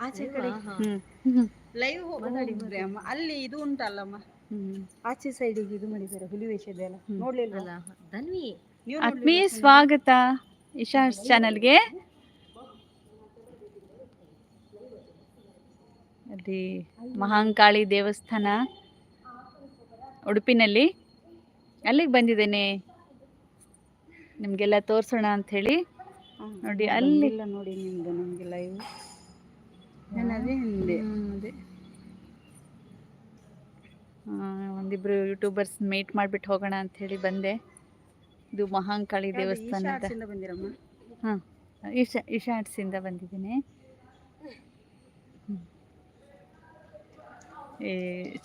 ಆಚೆ ಕಡೆ ಹ್ಮ್. ಲೈವ್ ಹೋಗಿದ್ರೆ ಅಮ್ಮ. ಅಲ್ಲಿ ಇದು ಉಂಟಲ್ಲಮ್ಮ. ಆಚೆ ಸೈಡಿಗೆ ಇದು ಮಾಡಿದ್ದಾರೆ ಹುಲಿ ವೇಷದೆಲ್ಲ ನೋಡ್ಲಿಲ್ಲ ಧನ್ವಿ. ನೀವು ಆತ್ಮೀಯ ಸ್ವಾಗತ ಇಶಾ ಚಾನಲ್ಗೆ. ಅದೇ ಮಹಾಂಕಾಳಿ ದೇವಸ್ಥಾನ ಉಡುಪಿನಲ್ಲಿ. ಅಲ್ಲಿಗೆ ಬಂದಿದ್ದೇನೆ. ನಿಮಗೆಲ್ಲ ತೋರಿಸೋಣ ಹೇಳಿ. ನೋಡಿ ಅಲ್ಲಿ ನೋಡಿ ನಿಮ್ದು ನಮ್ಗೆ ಲೈವ್ ನಾನು ಅದೇ ಹಿಂದೆ ಅದೇ. ಒಂದಿಬ್ರು ಯೂಟ್ಯೂಬರ್ಸ್ ಮೀಟ್ ಮಾಡಿಬಿಟ್ಟು ಹೋಗೋಣ ಅಂತ ಹೇಳಿ ಬಂದೆ. ಇದು ಮಹಾಂಕಾಳಿ ದೇವಸ್ಥಾನ ಇಂದ ಹಾಂ ಇಶಾ ಇಶಾ ಆರ್ಟ್ಸಿಂದ ಬಂದಿದ್ದೀನಿ.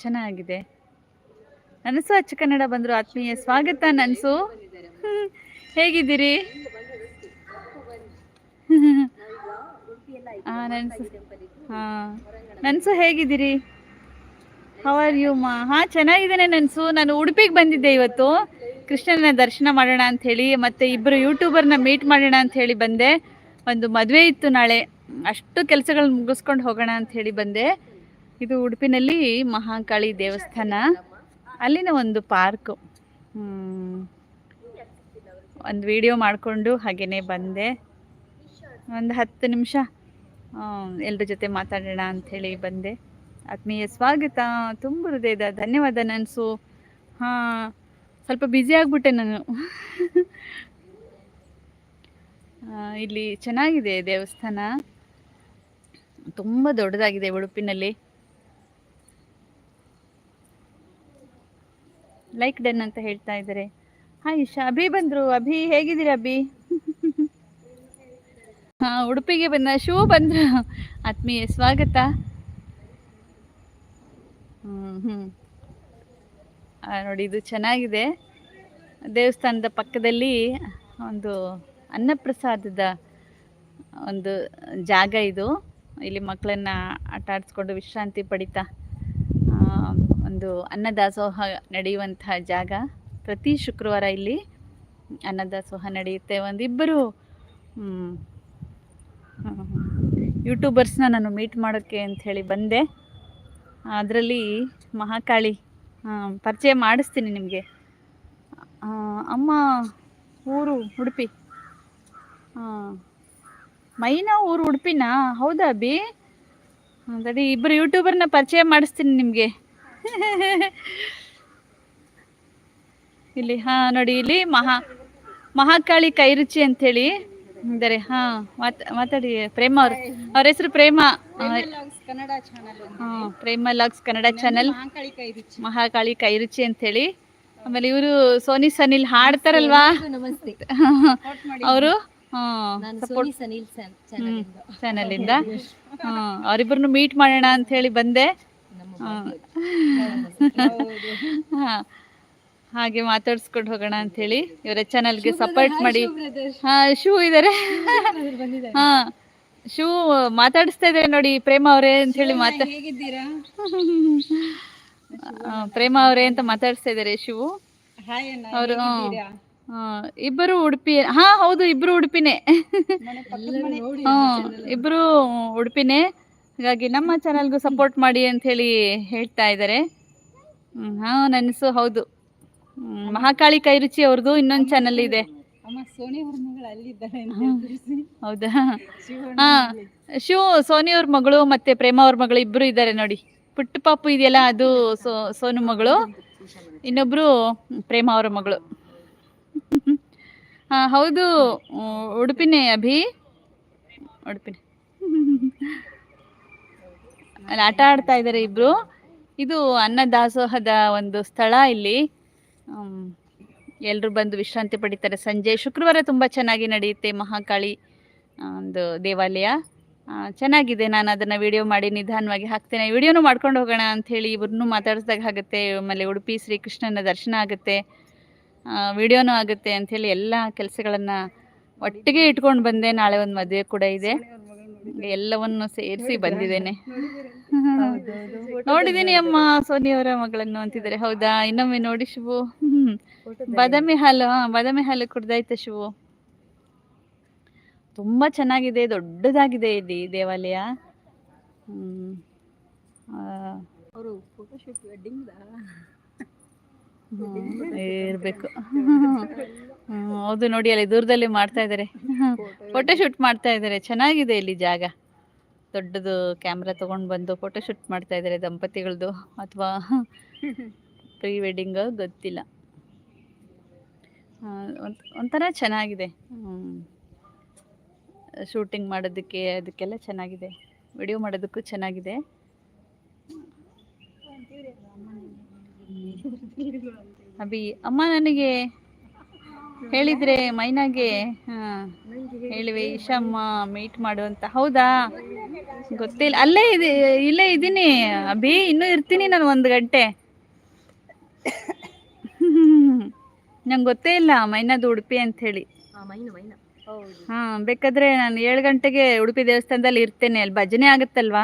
ಚೆನ್ನಾಗಿದೆ. ನನಸು ಅಚ್ಚ ಕನ್ನಡ ಬಂದರು. ಆತ್ಮೀಯ ಸ್ವಾಗತ ನನಸು. ಹೇಗಿದ್ದೀರಿ? ಹಾಂ ನನಸು. ಹಾಂ. ನನ್ಸು ಹೇಗಿದ್ದೀರಿ? ಆರ್ ಯು ಮಾ? ಹಾ, ಚೆನ್ನಾಗಿದ್ದೇನೆ ನನ್ಸು. ನಾನು ಉಡುಪಿಗೆ ಬಂದಿದ್ದೆ ಇವತ್ತು. ಕೃಷ್ಣನ ದರ್ಶನ ಮಾಡೋಣ ಅಂತ ಹೇಳಿ ಮತ್ತೆ ಇಬ್ಬರು ಯೂಟ್ಯೂಬರ್ನ ಮೀಟ್ ಮಾಡೋಣ ಅಂತ ಹೇಳಿ ಬಂದೆ. ಒಂದು ಮದುವೆ ಇತ್ತು ನಾಳೆ. ಅಷ್ಟು ಕೆಲಸಗಳನ್ನ ಮುಗಿಸ್ಕೊಂಡು ಹೋಗೋಣ ಅಂತ ಹೇಳಿ ಬಂದೆ. ಇದು ಉಡುಪಿನಲ್ಲಿ ಮಹಾಕಾಳಿ ದೇವಸ್ಥಾನ. ಅಲ್ಲಿನ ಒಂದು ಪಾರ್ಕ್. ಒಂದು ವಿಡಿಯೋ ಮಾಡಿಕೊಂಡು ಹಾಗೆಯೇ ಬಂದೆ. ಒಂದು ಹತ್ತು ನಿಮಿಷ. ಎಲ್ಲರ ಜೊತೆ ಮಾತಾಡೋಣ ಅಂಥೇಳಿ ಬಂದೆ. ಆತ್ಮೀಯ ಸ್ವಾಗತ. ತುಂಬ ಹೃದಯದ ಧನ್ಯವಾದ ನನಸು. ಹಾಂ, ಸ್ವಲ್ಪ ಬ್ಯುಸಿ ಆಗಿಬಿಟ್ಟೆ ನಾನು. ಇಲ್ಲಿ ಚೆನ್ನಾಗಿದೆ ದೇವಸ್ಥಾನ. ತುಂಬ ದೊಡ್ಡದಾಗಿದೆ ಉಡುಪಿನಲ್ಲಿ. ಲೈಕ್ ಡನ್ ಅಂತ ಹೇಳ್ತಾ ಇದ್ದಾರೆ. ಹಾಯ್ ಇಶಾ ಅಭಿ ಬಂದರು. ಅಭಿ, ಹೇಗಿದ್ದೀರಾ ಅಭಿ? ಹಾಂ, ಉಡುಪಿಗೆ ಬಂದ ಶೂ ಬಂದ್ರ ಆತ್ಮೀಯ ಸ್ವಾಗತ. ಹ್ಮ್ ಹ್ಞೂ ನೋಡಿ, ಇದು ಚೆನ್ನಾಗಿದೆ. ದೇವಸ್ಥಾನದ ಪಕ್ಕದಲ್ಲಿ ಒಂದು ಅನ್ನಪ್ರಸಾದದ ಒಂದು ಜಾಗ ಇದು. ಇಲ್ಲಿ ಮಕ್ಕಳನ್ನ ಆಟ ಆಡಿಸ್ಕೊಂಡು ವಿಶ್ರಾಂತಿ ಪಡಿತಾ ಒಂದು ಅನ್ನದಾಸೋಹ ನಡೆಯುವಂತಹ ಜಾಗ. ಪ್ರತಿ ಶುಕ್ರವಾರ ಇಲ್ಲಿ ಅನ್ನದಾಸೋಹ ನಡೆಯುತ್ತೆ. ಒಂದಿಬ್ಬರು ಯೂಟ್ಯೂಬರ್ಸ್ನ ನಾನು ಮೀಟ್ ಮಾಡೋಕ್ಕೆ ಅಂಥೇಳಿ ಬಂದೆ. ಅದರಲ್ಲಿ ಮಹಾಕಾಳಿ ಪರಿಚಯ ಮಾಡಿಸ್ತೀನಿ ನಿಮಗೆ. ಅಮ್ಮ ಊರು ಉಡುಪಿ. ಮೈನಾ ಊರು ಉಡುಪಿನಾ? ಹೌದಾ ಅಭಿ? ಅದೇ ಇಬ್ಬರು ಯೂಟ್ಯೂಬರ್ನ ಪರಿಚಯ ಮಾಡಿಸ್ತೀನಿ ನಿಮಗೆ. ಇಲ್ಲಿ, ಹಾಂ, ನೋಡಿ, ಇಲ್ಲಿ ಮಹಾ, ಮಹಾಕಾಳಿ ಕೈರುಚಿ ಅಂಥೇಳಿ. ಇದ್ದಾರೆ ಹಾ ಮಾತ್ ಮಾತಾಡಿ ಪ್ರೇಮ ಅವ್ರ. ಅವ್ರ ಹೆಸರು Prema. Kannada channel Prema logs Kannada channel. Mahakali Kairuchi ಅಂತ ಹೇಳಿ ಆಮೇಲೆ ಇವರು ಸೋನಿ ಸನಿಲ್ ಹಾಡ್ತಾರಲ್ವಾ? ನಮಸ್ತೆ. ಅವರು? ಚಾನಲ್ ಇಂದ. ಅವರಿಬ್ಬರನ್ನು ಮೀಟ್ ಮಾಡೋಣ ಅಂತ ಹೇಳಿ ಬಂದೆ ಹಾಂ. ಹಾಗೆ ಮಾತಾಡ್ಸ್ಕೊಂಡು ಹೋಗೋಣ ಅಂತ ಹೇಳಿ ಇವರ ಚಾನಲ್ಗೆ ಸಪೋರ್ಟ್ ಮಾಡಿ. ಹಾ ಶೂ ಇದ್ದಾರೆ ಹಾ ಶೂ ಮಾತಾಡಿಸ್ತಾ ಇದ್ದಾರೆ ನೋಡಿ ಪ್ರೇಮ ಅವರೇ ಅಂತ ಹೇಳಿ ಮಾತಾ ಪ್ರೇಮ ಅವರೇ ಅಂತ ಮಾತಾಡಿಸ್ತಾ ಇದ್ದಾರೆ ಶಿವು ಅವರು? ಇಬ್ಬರು ಉಡುಪಿ ಹಾ ಹೌದು ಇಬ್ರು ಉಡುಪಿನೇ. ಇಬ್ರು ಉಡುಪಿನೇ. ಹಾಗಾಗಿ ನಮ್ಮ ಚಾನಲ್ಗೂ ಸಪೋರ್ಟ್ ಮಾಡಿ ಅಂತ ಹೇಳಿ ಹೇಳ್ತಾ ಇದ್ದಾರೆ. ಹ್ಮ್, ಹಾ ನನಸು ಹೌದು. ಮಹಾಕಾಳಿ ಕೈರುಚಿ ಅವ್ರದ್ದು ಇನ್ನೊಂದು ಚಾನಲ್ ಇದೆ. ಹೌದಾ? ಹಾ ಶಿವು ಸೋನಿ ಅವ್ರ ಮಗಳು ಮತ್ತೆ ಪ್ರೇಮ ಅವ್ರ ಮಗಳು ಇಬ್ರು ಇದ್ದಾರೆ ನೋಡಿ. ಪುಟ್ಟ ಪಾಪು ಇದೆಯಲ್ಲ ಅದು ಸೋ ಸೋನು ಮಗಳು. ಇನ್ನೊಬ್ರು ಪ್ರೇಮ ಅವರ ಮಗಳು. ಹಾ ಹೌದು. ಉಡುಪಿನೇ ಅಭಿ. ಉಡುಪಿನೇ. ಅಲ್ಲಿ ಆಟ ಆಡ್ತಾ ಇದ್ದಾರೆ ಇಬ್ರು. ಇದು ಅನ್ನ ದಾಸೋಹದ ಒಂದು ಸ್ಥಳ ಇಲ್ಲಿ. ಎಲ್ಲರೂ ಬಂದು ವಿಶ್ರಾಂತಿ ಪಡಿತಾರೆ. ಸಂಜೆ ಶುಕ್ರವಾರ ತುಂಬ ಚೆನ್ನಾಗಿ ನಡೆಯುತ್ತೆ ಮಹಾಕಾಳಿ ಒಂದು ದೇವಾಲಯ. ಚೆನ್ನಾಗಿದೆ. ನಾನು ಅದನ್ನು ವಿಡಿಯೋ ಮಾಡಿ ನಿಧಾನವಾಗಿ ಹಾಕ್ತೇನೆ. ವಿಡಿಯೋನು ಮಾಡ್ಕೊಂಡು ಹೋಗೋಣ ಅಂಥೇಳಿ ಇವ್ರನ್ನೂ ಮಾತಾಡಿಸ್ದಾಗ ಆಗುತ್ತೆ. ಆಮೇಲೆ ಉಡುಪಿ ಶ್ರೀಕೃಷ್ಣನ ದರ್ಶನ ಆಗುತ್ತೆ. ವಿಡಿಯೋನೂ ಆಗುತ್ತೆ ಅಂಥೇಳಿ ಎಲ್ಲ ಕೆಲಸಗಳನ್ನು ಒಟ್ಟಿಗೆ ಇಟ್ಕೊಂಡು ಬಂದೆ. ನಾಳೆ ಒಂದು ಮದುವೆ ಕೂಡ ಇದೆ. ಎಲ್ಲವನ್ನು ಸೇರಿಸಿ ಬಂದಿದ್ದೇನೆ. ನೋಡಿದೀನಿ ಅಮ್ಮ ಸೋನಿಯವರ ಮಗಳನ್ನು ಅಂತಿದ್ದಾರೆ. ಹೌದಾ? ಇನ್ನೊಮ್ಮೆ ನೋಡಿ ಶಿವು. ಹ್ಮ್. ಬಾದಾಮಿ ಹಾಲು ಹಾ, ಬಾದಾಮಿ ಹಾಲು ಕುಡ್ದಾಯ್ತ ಶಿವು? ತುಂಬಾ ಚೆನ್ನಾಗಿದೆ ದೊಡ್ಡದಾಗಿದೆ ಇಲ್ಲಿ ದೇವಾಲಯ. ಹ್ಮ್. ಇರ್ಬೇಕು ಹ್ಮ್, ಹೌದು ನೋಡಿ, ಅಲ್ಲಿ ದೂರದಲ್ಲಿ ಮಾಡ್ತಾ ಇದ್ದಾರೆ ಫೋಟೋ ಶೂಟ್ ಮಾಡ್ತಾ ಇದ್ದಾರೆ ಚೆನ್ನಾಗಿದೆ ಇಲ್ಲಿ ಜಾಗ. ದೊಡ್ಡದು ಕ್ಯಾಮ್ರಾ ತಗೊಂಡು ಬಂದು ಫೋಟೋ ಶೂಟ್ ಮಾಡ್ತಾ ಇದ್ದಾರೆ ದಂಪತಿಗಳದ್ದು ಅಥವಾ ಪ್ರೀ ವೆಡ್ಡಿಂಗ್ ಗೊತ್ತಿಲ್ಲ. ಒಂಥರ ಚೆನ್ನಾಗಿದೆ. ಶೂಟಿಂಗ್ ಮಾಡೋದಕ್ಕೆ ಅದಕ್ಕೆಲ್ಲ ಚೆನ್ನಾಗಿದೆ. ವಿಡಿಯೋ ಮಾಡೋದಕ್ಕೂ ಚೆನ್ನಾಗಿದೆ. ಅಭಿ, ಅಮ್ಮ ನನಗೆ ಹೇಳಿದ್ರೆ ಮೈನಾಗೆ ಹಾ ಹೇಳಿವೆ ಈಶಮ್ಮ ಮೀಟ್ ಮಾಡುವಂತ ಹೌದಾ? ಗೊತ್ತಿಲ್ಲ ಅಲ್ಲೇ ಇದೆ ಇಲ್ಲೇ ಇದ್ದೀನಿ. ಅಭಿ ಇನ್ನೂ ಇರ್ತೀನಿ ನಾನು ಒಂದು ಗಂಟೆ. ನಂಗೆ ಗೊತ್ತೇ ಇಲ್ಲ ಮೈನಾದು ಉಡುಪಿ ಅಂತ ಹೇಳಿ ಹಾ ಬೇಕಾದ್ರೆ ನಾನು ಏಳು ಗಂಟೆಗೆ ಉಡುಪಿ ದೇವಸ್ಥಾನದಲ್ಲಿ ಇರ್ತೇನೆ. ಅಲ್ಲಿ ಭಜನೆ ಆಗುತ್ತಲ್ವಾ?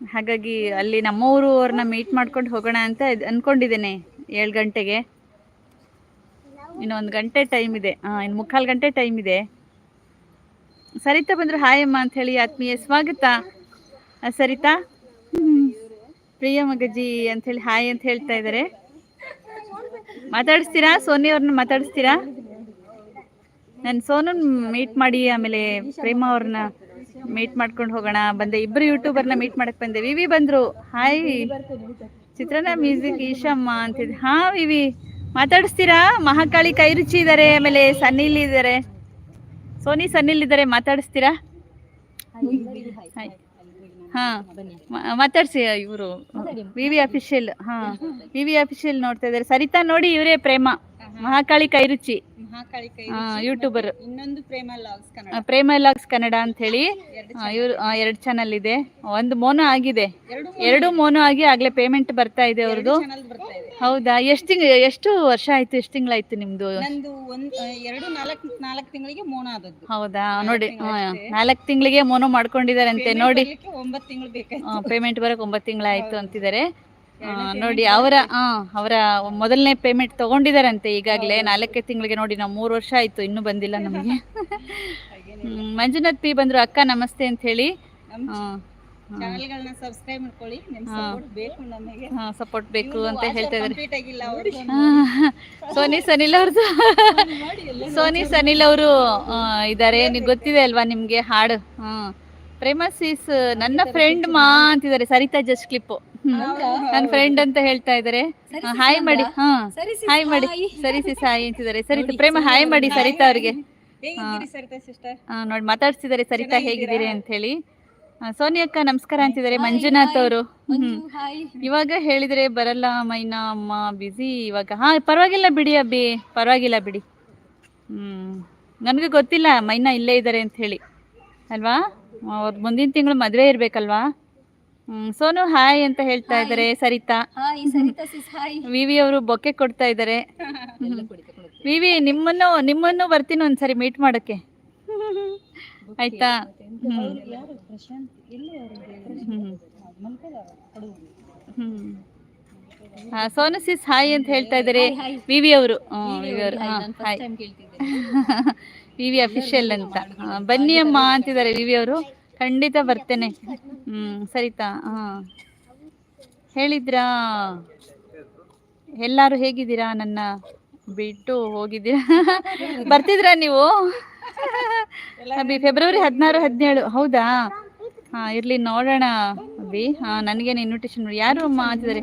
ಹಾಗಾಗಿ ಅಲ್ಲಿ ನಮ್ಮೂರು ಅವ್ರನ್ನ ಮೀಟ್ ಮಾಡ್ಕೊಂಡು ಹೋಗೋಣ ಅಂತ ಅನ್ಕೊಂಡಿದ್ದೇನೆ ಏಳು ಗಂಟೆಗೆ. ಇನ್ನು ಒಂದು ಗಂಟೆ ಟೈಮ್ ಇದೆ. ಹಾಂ ಇನ್ನು ಮುಕ್ಕಾಲು ಗಂಟೆ ಟೈಮ್ ಇದೆ. ಸರಿತಾ ಬಂದ್ರು ಹಾಯ್ ಅಮ್ಮ ಅಂತ ಹೇಳಿ ಆತ್ಮೀಯ ಸ್ವಾಗತ. ಸರಿತಾ. ಪ್ರಿಯ ಮಗಜಿ ಅಂತ ಹೇಳಿ ಹಾಯ್ ಅಂತ ಹೇಳ್ತಾ ಇದ್ದಾರೆ ಮಾತಾಡಿಸ್ತೀರಾ? ಸೋನಿ ಅವ್ರನ್ನ ಮಾತಾಡಿಸ್ತೀರಾ? ನಾನು ಸೋನನ್ ಮೀಟ್ ಮಾಡಿ, ಆಮೇಲೆ ಪ್ರೇಮ ಅವ್ರನ್ನ ಮೀಟ್ ಮಾಡ್ಕೊಂಡು ಹೋಗೋಣ. ಬಂದೆ ಇಬ್ಬರು ಯೂಟ್ಯೂಬರ್ನ ಮೀಟ್ ಮಾಡಕ್ ಬಂದೆ. ವಿವಿ ಬಂದ್ರು ಹಾಯ್ ಚಿತ್ರನ ಮ್ಯೂಸಿಕ್ ಈಶಮ್ಮ ಅಂತಿದ್ ಹಾ, ವಿವಿ. ಮಾತಾಡಿಸ್ತೀರಾ? ಮಹಾಕಾಳಿ ಕೈರುಚಿ ಇದ್ದಾರೆ ಆಮೇಲೆ ಸನ್ನಿಲ್ ಇದ್ದಾರೆ ಸೋನಿ ಸನ್ನಿಲ್ ಇದ್ದಾರೆ ಮಾತಾಡಿಸ್ತೀರಾ? ಹಾ ಮಾತಾಡ್ಸಿ ಇವರು ವಿ ವಿ ಅಫಿಷಿಯಲ್ ಹಾ ವಿ ವಿ ಅಫಿಷಿಯಲ್ ನೋಡ್ತಾ ಇದ್ದಾರೆ ಸರಿತಾ ನೋಡಿ ಇವರೇ ಪ್ರೇಮ. ಮಹಾಕಾಳಿ ಕೈರುಚಿ. ಮಹಾಕಾಳಿ ಕೈ ಯೂಟ್ಯೂಬರ್. ಇನ್ನೊಂದು ಪ್ರೇಮ ಲಾಗ್ಸ್ ಕನ್ನಡ. ಪ್ರೇಮ ಲಾಗ್ಸ್ ಕನ್ನಡ ಅಂತ ಹೇಳಿ ಇವ್ರು ಎರಡು ಚಾನಲ್ ಇದೆ. ಒಂದು ಮೋನೋ ಆಗಿದೆ. ಎರಡು ಮೋನೋ ಆಗಿ ಆಗ್ಲೇ ಪೇಮೆಂಟ್ ಬರ್ತಾ ಇದೆ ಅವ್ರದ್ದು. ಹೌದಾ? ಎಷ್ಟು ತಿಂಗ್ ಎಷ್ಟು ವರ್ಷ ಆಯ್ತು ಎಷ್ಟು ತಿಂಗಳಾಯ್ತು ನಿಮ್ದು? ನಂದು ಒಂದ್ ಎರಡು ನಾಲ್ಕು ನಾಲ್ಕು ತಿಂಗಳಿಗೆ ಮೋನೋ ಆದದ್ದು. ಹೌದಾ? ನೋಡಿ ನಾಲ್ಕು ತಿಂಗಳಿಗೆ ಮೋನೋ ಮಾಡ್ಕೊಂಡಿದಾರಂತೆ ನೋಡಿ. ಒಂಬತ್ತು ತಿಂಗಳು ಬೇಕಾಯ್ತು. ಪೇಮೆಂಟ್ ಬರಕ್ ಒಂಬತ್ತು ತಿಂಗಳಾಯ್ತು ಅಂತಿದ್ದಾರೆ. ನೋಡಿ ಅವರ ಅವರ ಮೊದಲನೇ ಪೇಮೆಂಟ್ ತಗೊಂಡಿದಾರಂತೆ ಈಗಾಗಲೇ. ನಾಲ್ಕೇ ತಿಂಗಳಿಗೆ ನೋಡಿ ನಾವು ಮೂರು ವರ್ಷ ಆಯ್ತು ಇನ್ನು ಬಂದಿಲ್ಲ ನಮಗೆ. ಮಂಜುನಾಥ್ ಪಿ ಬಂದ್ರು ಅಕ್ಕ ನಮಸ್ತೆ ಅಂತ ಹೇಳಿ. ಸಪೋರ್ಟ್ ಬೇಕು ಅಂತ ಹೇಳ್ತಾ ಇದ್ದಾರೆ ಸೋನಿ ಸನಿಲ್ ಅವ್ರದ್ದು ಸೋನಿ ಸನಿಲ್ ಅವರು ಇದ್ದಾರೆ. ನಿಮ್ಗೆ ಗೊತ್ತಿದೆ ಅಲ್ವಾ ನಿಮ್ಗೆ ಹಾಡು? ಹ್ಮ್ ಪ್ರೇಮಸೀಸ್ ನನ್ನ ಫ್ರೆಂಡ್ ಮಾ ಅಂತಿದ್ದಾರೆ. ಸರಿತಾ ಜಸ್ಟ್ ಕ್ಲಿಪ್ ನನ್ನ ಫ್ರೆಂಡ್ ಅಂತ ಹೇಳ್ತಾ ಇದಾರೆ. ಹಾಯ್ ಮಾಡಿ. ಹಾ ಹಾಯ್ ಮಾಡಿ. ಸರಿ ಸಿ ಸಾಯಿ ಅಂತಿದ್ದಾರೆ. ಸರಿ ಪ್ರೇಮ ಹಾಯ್ ಮಾಡಿ ಸರಿತಾ ಅವ್ರಿಗೆ. ನೋಡಿ ಮಾತಾಡ್ಸಿದಾರೆ ಸರಿತಾ ಹೇಗಿದ್ದೀರಿ ಅಂತ ಹೇಳಿ ಸೋನಿಯಾ ಸೋನಿ ಅಕ್ಕ ನಮಸ್ಕಾರ ಅಂತಿದ್ದಾರೆ ಮಂಜುನಾಥ್ ಅವರು. ಇವಾಗ ಹೇಳಿದ್ರೆ ಬರಲ್ಲ ಮೈನಾ ಅಮ್ಮ ಬಿಸಿ ಇವಾಗ. ಹಾ ಪರವಾಗಿಲ್ಲ ಬಿಡಿ ಅಬ್ಬಿ. ಪರವಾಗಿಲ್ಲ ಬಿಡಿ. ಹ್ಮ್. ನನ್ಗೆ ಗೊತ್ತಿಲ್ಲ ಮೈನಾ ಇಲ್ಲೇ ಇದ್ದಾರೆ ಅಂತ ಹೇಳಿ ಅಲ್ವಾ? ಅವ್ರ ಮುಂದಿನ ತಿಂಗಳು ಮದ್ವೆ ಇರ್ಬೇಕಲ್ವಾ? ಹ್ಮ್ ಸೋನು ಹಾಯ್ ಅಂತ ಹೇಳ್ತಾ ಇದ್ದಾರೆ Sarita? Hi Sarita sis hi. ವಿವಿ ಅವರು ಬೊಕ್ಕೆ ಕೊಡ್ತಾ ಇದ್ದಾರೆ. ವಿವಿ ನಿಮ್ಮನ್ನು ನಿಮ್ಮನ್ನು ಬರ್ತೀನಿ ಒಂದ್ಸರಿ ಮೀಟ್ ಮಾಡಕ್ಕೆ. ಆಯ್ತಾ? ಹ್ಮ್. ಸೋನು ಸಿಸ್ ಹಾಯ್ ಅಂತ ಹೇಳ್ತಾ ಇದ್ದಾರೆ. ವಿವಿ ಅವರು. ವಿವಿ ಅವರು ಹಾಯ್ ವಿವಿ ಅಫಿಷಿಯಲ್ ಅಂತ. ಬನ್ನಿ ಅಮ್ಮ ಅಂತಿದ್ದಾರೆ ವಿವಿ ಅವರು. ಖಂಡಿತ ಬರ್ತೇನೆ. ಹ್ಮ್ ಸರಿತಾ ಹಾ. ಹೇಳಿದ್ರಾ? ಎಲ್ಲರೂ ಹೇಗಿದ್ದೀರಾ? ನನ್ನ ಬಿಟ್ಟು ಹೋಗಿದ್ದೀರಾ? ಬರ್ತಿದ್ರಾ ನೀವು? ಫೆಬ್ರವರಿ ಹದಿನಾರು ಹದಿನೇಳು ಹೌದಾ? ಹಾ ಇರ್ಲಿ ನೋಡೋಣ ಅಭಿ. ಹಾ ನನಗೇನು ಇನ್ವಿಟೇಷನ್ ಯಾರು ಅಮ್ಮ ಅಂತಿದ್ದಾರೆ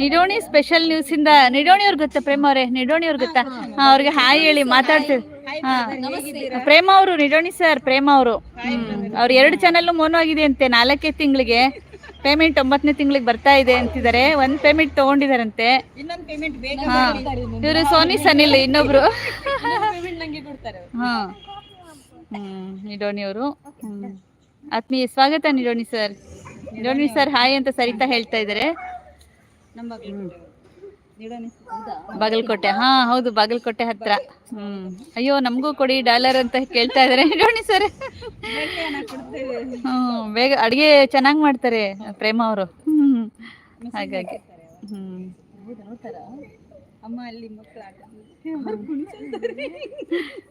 ನಿಡೋಣಿ ಸ್ಪೆಷಲ್ ನ್ಯೂಸ್ ಇಂದ ನಿಡೋಣಿ ಅವ್ರಿಗೆ ಗೊತ್ತಾ ಪ್ರೇಮ ಅವರೇ? ನಿಡೋಣಿ ಅವ್ರಿಗೆ ಗೊತ್ತಾ? ಹಾ ಅವ್ರಿಗೆ ಹಾಯ್ ಹೇಳಿ ಮಾತಾಡ್ತೀವಿ. ಹಾ ಪ್ರೇಮ ಅವರು ನಿಡೋಣಿ ಸರ್ ಪ್ರೇಮ ಅವರು. ಅವ್ರ. ಎರಡು ಚಾನಲ್ ಮೋನೋ ಆಗಿದೆ ಅಂತೆ ನಾಲ್ಕೇ ತಿಂಗಳಿಗೆ. ಪೇಮೆಂಟ್ ಒಂಬತ್ತನೇ ತಿಂಗಳಿಗೆ ಬರ್ತಾ ಇದೆ ಅಂತಿದ್ದಾರೆ. ಒಂದ್ ಪೇಮೆಂಟ್ ತಗೊಂಡಿದಾರಂತೆ. ಇವರು ಸೋನಿ ಸನಿಲ್ ಇನ್ನೊಬ್ರು. ಅವ್ರು. ಹಾ ಹ್ಮ್ ನಿಡೋಣಿ ಅವರು. ಹ್ಮ್. ಆತ್ಮೀಯ ಸ್ವಾಗತ Nironi sir. Nironi sir hi ಅಂತ ಸರಿತಾ ಹೇಳ್ತಾ ಇದ್ದಾರೆ. ಬಾಗಲಕೋಟೆ ಹಾ ಹೌದು ಬಾಗಲಕೋಟೆ ಹತ್ರ. ಹ್ಮ್. ಅಯ್ಯೋ ನಮಗೂ ಕೊಡಿ ಡಾಲರ್ ಅಂತ ಕೇಳ್ತಾ ಇದಾರೆ ನಿರೋಣಿ ಸರ್. ಹ್ಮ್ ಬೇಗ ಅಡಿಗೆ ಚೆನ್ನಾಗಿ ಮಾಡ್ತಾರೆ ಪ್ರೇಮ ಅವರು. ಹ್ಮ್ ಹಾಗಾಗಿ. ಹ್ಮ್.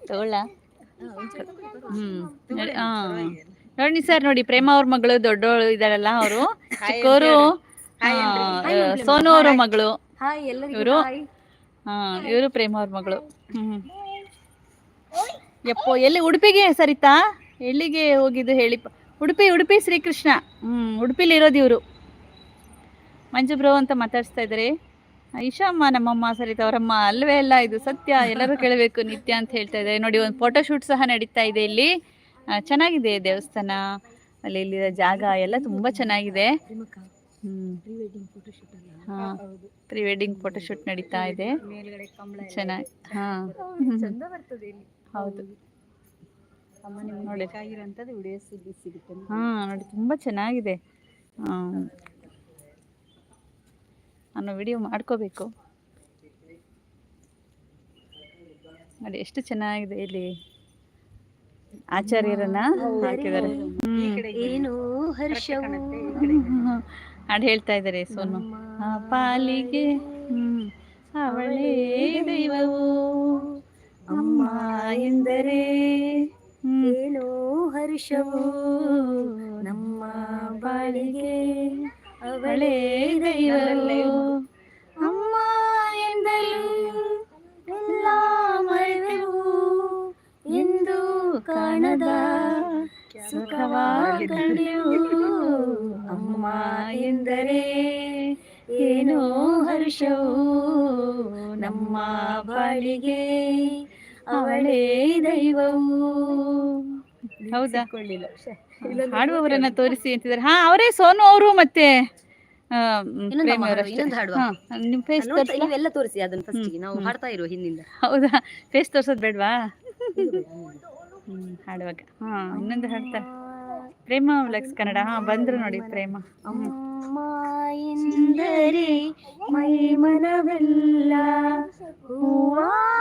ತಗೊಳ್ಳ. ಹ್ಮ್. ಹಾ. ನೋಡಿ ಸರ್ ನೋಡಿ ಪ್ರೇಮ ಅವ್ರ ಮಗಳು ದೊಡ್ಡವಳು ಇದಾರಲ್ಲ ಅವರು. ಚಿಕ್ಕವರು ಸೋನು ಅವ್ರ ಮಗಳು. ಇವರು ಎಲ್ಲರಿಗೂ ಹಾಯ್ ಹಾ ಇವರು ಪ್ರೇಮ ಅವ್ರ ಮಗಳು. ಹ್ಮ್ ಯಪ್ಪೋ ಎಲ್ಲಿ ಉಡುಪಿಗೆ ಸರಿತಾ? ಎಲ್ಲಿಗೆ ಹೋಗಿದ್ದು ಹೇಳಿ. ಉಡುಪಿ ಉಡುಪಿ ಶ್ರೀಕೃಷ್ಣ. ಹ್ಮ್ ಉಡುಪಿಲಿ ಇರೋದು ಇವರು. ಮಂಜು ಬ್ರೋ ಅಂತ ಮಾತಾಡಿಸ್ತಾ ಇದ್ದಾರೆ ಈಶಾಮ್ಮ ನಮ್ಮಮ್ಮ ಸರಿತಾ ಅವರಮ್ಮ ಅಲ್ವೇ ಅಲ್ಲ ಇದು ಸತ್ಯ. ಎಲ್ಲರೂ ಕೇಳಬೇಕು ನಿತ್ಯ ಅಂತ ಹೇಳ್ತಾ ಇದ್ದಾರೆ ನೋಡಿ ಒಂದು ಫೋಟೋ ಶೂಟ್ ಸಹ ನಡೀತಾ ಇದೆ ಇಲ್ಲಿ. ಚೆನ್ನಾಗಿದೆ ದೇವಸ್ಥಾನ ಅಲ್ಲಿ ಇಲ್ಲಿರೋ ಜಾಗ ಎಲ್ಲ ತುಂಬಾ ಚೆನ್ನಾಗಿದೆ. ಪ್ರೀ ವೆಡ್ಡಿಂಗ್ ಫೋಟೋ ಶೂಟ್ ಅಲ್ಲ ಹಾ ಪ್ರೀ ವೆಡ್ಡಿಂಗ್ ಫೋಟೋ ಶೂಟ್ ನಡೀತಾ ಇದೆ. ಚೆನ್ನಾಗಿ ಹಾ ಹೌದು. ನೋಡಿ. ಸಿಗುತ್ತೆ. ಹಾ ನೋಡಿ ತುಂಬಾ ಚೆನ್ನಾಗಿದೆ. ನಾನು ವಿಡಿಯೋ ಮಾಡ್ಕೋಬೇಕು. ನೋಡಿ ಎಷ್ಟು ಚೆನ್ನಾಗಿದೆ ಇಲ್ಲಿ. ಆಚಾರ್ಯರನ್ನ ಹಾಕಿದ್ದಾರೆ. ಏನು ಹರ್ಷವು. ಹಾಡು ಹೇಳ್ತಾ ಇದ್ದಾರೆ ಸೋನು. ಆ ಪಾಲಿಗೆ ಹ್ಮ್. ಅವಳೇ ದೈವವು. ಅಮ್ಮ ಎಂದರೆ ಏನೋ ಹರ್ಷವು. ನಮ್ಮ ಬಾಳಿಗೆ ಅವಳೇ ದೈವವು. ಸುಖವ ಅಮ್ಮ ಎಂದರೆ ಏನೋ ಹರ್ಷವು? ನಮ್ಮ ಬಾಳಿಗೆ ಅವಳೇ ದೈವವು? ಹೌದಾ? ಹಾಡುವವರನ್ನ ತೋರಿಸಿ ಅಂತಿದ್ದಾರೆ. ಹಾ ಅವರೇ ಸೋನು ಅವರು ಮತ್ತೆ ನಿಮ್ ಫೇಸ್ ತೋರಿಸ್ಲಾ? ತೋರಿಸಿ ಅದನ್ನ ಫಸ್ಟಿಗೆ ನಾವು. ಹಾಡ್ತಾ ಇರುವ ಹಿಂದಿಂದ. ಹೌದಾ? ಫೇಸ್ ತೋರ್ಸೋದ್ ಬೇಡ್ವಾ? ಹ್ಮ್ ಹಾಡುವಾಗ. ಹಾ ಇನ್ನೊಂದು ಹಾಡ್ತಾ. ಪ್ರೇಮ ವ್ಲಾಗ್ಸ್ ಕನ್ನಡ. ಹಾ ಬಂದ್ರು ನೋಡಿ ಪ್ರೇಮ. ಅಮ್ಮ ಎಂದರೆ ಮೈ ಮನವೆಲ್ಲ ಹೂವಾಗುವುದಮ್ಮ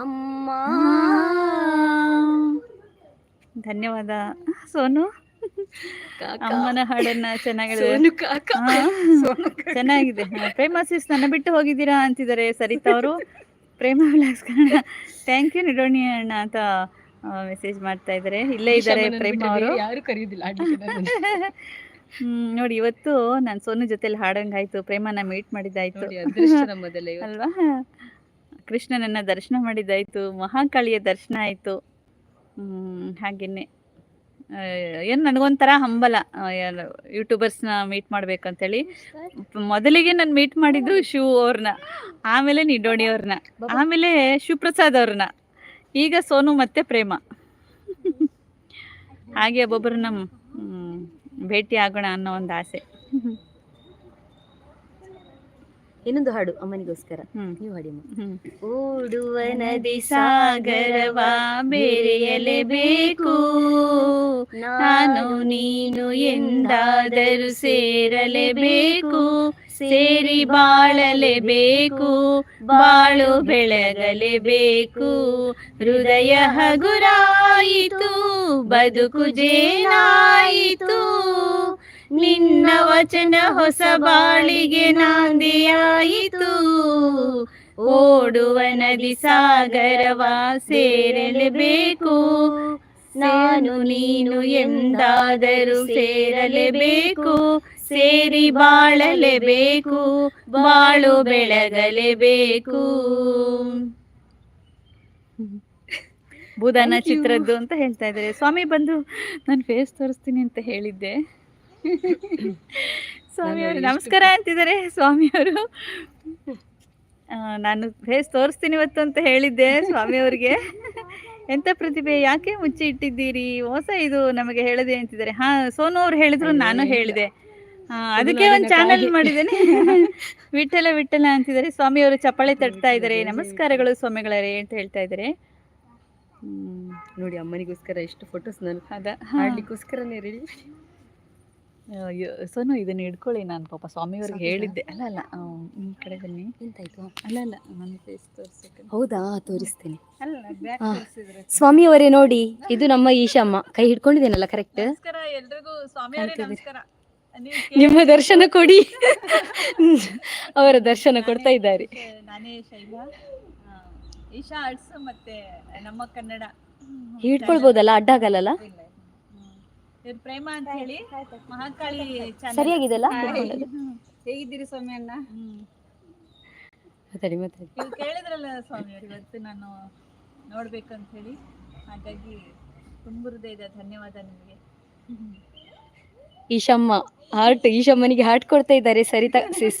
ಅಮ್ಮ. ಧನ್ಯವಾದ. ಸೋನು? ಅಮ್ಮನ ಹಾಡನ್ನ ಚೆನ್ನಾಗಿದೆ. ಚೆನ್ನಾಗಿದೆ ಪ್ರೇಮ ಸಿಸ್ ನನ್ನ ಬಿಟ್ಟು ಹೋಗಿದ್ದೀರಾ ಅಂತಿದ್ದಾರೆ ಸರಿತಾ ಅವರು. Prema vlogs Kannada thank you Nidoni ಅಣ್ಣ ಅಂತ ಮೆಸೇಜ್ ಮಾಡ್ತಾ ಇದ್ದಾರೆ. ಇಲ್ಲೇ ಇದ್ದಾರೆ ಪ್ರೇಮ ಅವರು. ಯಾರು ಕರೆಯುದಿಲ್ಲ ಹ್ಮ್ ನೋಡಿ ಇವತ್ತು ನಾನು ಸೋನು ಜೊತೆಲಿ ಹಾಡಂಗಾಯ್ತು. ಪ್ರೇಮನ ಮೀಟ್ ಮಾಡಿದ್ದಾಯ್ತು. ಅಲ್ವಾ? ಕೃಷ್ಣನನ್ನ ದರ್ಶನ ಮಾಡಿದಾಯ್ತು ಮಹಾಕಾಳಿಯ ದರ್ಶನ ಆಯ್ತು. ಹಾಗೇನೆ. ಏನ್ ನನಗೊಂಥರ ಹಂಬಲ ಯೂಟ್ಯೂಬರ್ಸ್ನ ಮೀಟ್ ಮಾಡ್ಬೇಕಂತೇಳಿ. ಮೊದಲಿಗೆ ನಾನು ಮೀಟ್ ಮಾಡಿದ್ದು ಶಿವ್ ಅವ್ರನ್ನ, ಆಮೇಲೆ ನಿಡೋಣಿ ಅವ್ರನ್ನ, ಆಮೇಲೆ ಶಿವಪ್ರಸಾದ್ ಅವ್ರನ್ನ. ಈಗ ಸೋನು ಮತ್ತೆ ಪ್ರೇಮ. ಹಾಗೆ ಒಬ್ಬೊಬ್ಬರನ್ನ ಭೇಟಿ ಆಗೋಣ ಅನ್ನೋ ಒಂದು ಆಸೆ. ಇನ್ನೊಂದು ಹಾಡು ಅಮ್ಮನಿಗೋಸ್ಕರ. ನೀವು ಹಾಡಿ ಓಡುವ ನದಿ ಸಾಗರವ ಬೇರೆಯಲೇಬೇಕು ನಾನು ನೀನು ಎಂದಾದರೂ ಸೇರಲೇಬೇಕು ಸೇರಿ ಬಾಳಲೇಬೇಕು ಬಾಳು ಬೆಳಗಲೇಬೇಕು ಹೃದಯ ಹಗುರಾಯಿತು ಬದುಕು ಜೇನಾಯಿತು. ನಿನ್ನ ವಚನ ಹೊಸ ಬಾಳಿಗೆ ನಾಂದಿಯಾಯಿತು. ಓಡುವ ನದಿ ಸಾಗರವ ಸೇರಲೇಬೇಕು. ನಾನು ನೀನು ಎಂದಾದರೂ ಸೇರಲೇಬೇಕು. ಸೇರಿ ಬಾಳಲೇಬೇಕು ಬಾಳು ಬೆಳಗಲೇಬೇಕು. ಬುಧನ ಚಿತ್ರದ್ದು ಅಂತ ಹೇಳ್ತಾ ಇದ್ದಾರೆ. ಸ್ವಾಮಿ ಬಂದು ನಾನು ಫೇಸ್ ತೋರಿಸ್ತೀನಿ ಅಂತ ಹೇಳಿದ್ದೆ. ಸ್ವಾಮಿಯವರು ನಮಸ್ಕಾರ ಅಂತಿದ್ದಾರೆ ಸ್ವಾಮಿಯವರು. ನಾನು ಫೇಸ್ ತೋರಿಸ್ತೀನಿ ಇವತ್ತು ಅಂತ ಹೇಳಿದ್ದೆ ಸ್ವಾಮಿಯವ್ರಿಗೆ. ಎಂತ ಪ್ರತಿಭೆ ಯಾಕೆ ಮುಚ್ಚಿ ಇಟ್ಟಿದ್ದೀರಿ? ಹೊಸ ಇದು ನಮಗೆ ಹೇಳದೆ ಅಂತಿದ್ದಾರೆ. ಹಾ ಸೋನು ಅವ್ರು ಹೇಳಿದ್ರು ನಾನು ಹೇಳಿದೆ. ಅದಕ್ಕೆ ಒಂದು ಚಾನಲ್ ಮಾಡಿದ್ದೇನೆ. ವಿಠಲ ವಿಠಲ ಅಂತಿದ್ದಾರೆ. ಸ್ವಾಮಿ ಅವರು ಚಪ್ಪಾಳೆ ತಟ್ತಾ ಇದ್ದಾರೆ. ನಮಸ್ಕಾರಗಳು ಸ್ವಾಮಿಗಳರೇ ಅಂತ ಹೇಳ್ತಾ ಇದ್ದಾರೆ. ಹ್ಮ್ ನೋಡಿ ಅಮ್ಮನಿಗೋಸ್ಕರ ಎಷ್ಟು ಫೋಟೋಸ್ ನಾನು ಅದ ಹಾಡ್ಲಿಕ್ಕೋಸ್ಕರನೇ ರೆಡಿ ಸೋನು ಇದನ್ನ ಹಿಡ್ಕೊಳ್ಳಿ ನಾನು ಪಾಪ ಸ್ವಾಮಿಯವ್ರಿಗೆ ಹೇಳಿದ್ದೆ. ಅಲ್ಲ ಅಲ್ಲ ಈ ಕಡೆ ಬನ್ನಿ. ಎಂತಾಯ್ತು? ಅಲ್ಲ ಅಲ್ಲ ನನ್ನ ಫೇಸ್ ತೋರ್ಸಕ್ಕೆ. ಹೌದಾ? ತೋರಿಸ್ತೇನೆ. ಅಲ್ಲ ಸ್ವಾಮಿಯವರೇ ನೋಡಿ ಇದು ನಮ್ಮ ಈಶಮ್ಮ. ಕೈ ಹಿಡ್ಕೊಂಡಿದ್ದೇನಲ್ಲ ಕರೆಕ್ಟ್ ನಮಸ್ಕಾರ ಎಲ್ರಿಗೂ ಸ್ವಾಮಿಯವರೇ ನಮಸ್ಕಾರ. ನಿಮ್ಮ ದರ್ಶನ ಕೊಡಿ. ಅವರ ದರ್ಶನ ಕೊಡ್ತಾ ಇದ್ದಾರೆ. ನಾನೇ ಶೈಲಾ ಈಶಾ ಆರ್ಟ್ಸ್ ಮತ್ತೆ ನಮ್ಮ ಕನ್ನಡ. ಹಿಡ್ಕೊಳ್ಬೋದಲ್ಲ ಅಡ್ಡಾಗಲ್ಲ ಇವ್ರ ಪ್ರೇಮ ಅಂತ ಹೇಳಿ ಮಹಾಕಾಳಿ ಸರಿಯಾಗಿದೆಲ್ಲ ಹೇಗಿದ್ದೀರಿ ಸ್ವಾಮಿ ಅಣ್ಣ? ಮಾತಾಡಿ ಮಾತಾಡಿ. ನೀವು ಕೇಳಿದ್ರಲ್ಲ ಸ್ವಾಮಿ ಇವತ್ತು ನಾನು ನೋಡ್ಬೇಕಂತ ಹೇಳಿ ಹಾಗಾಗಿ ತುಂಬ ಹೃದಯದ ಧನ್ಯವಾದ ನಿಮಗೆ. ಈಶಮ್ಮ ಹಾರ್ಟ್ ಈಶಮ್ಮನಿಗೆ ಹಾರ್ಟ್ ಕೊಡ್ತಾ ಇದ್ದಾರೆ. ಸರಿತಾ ಸಿಸ್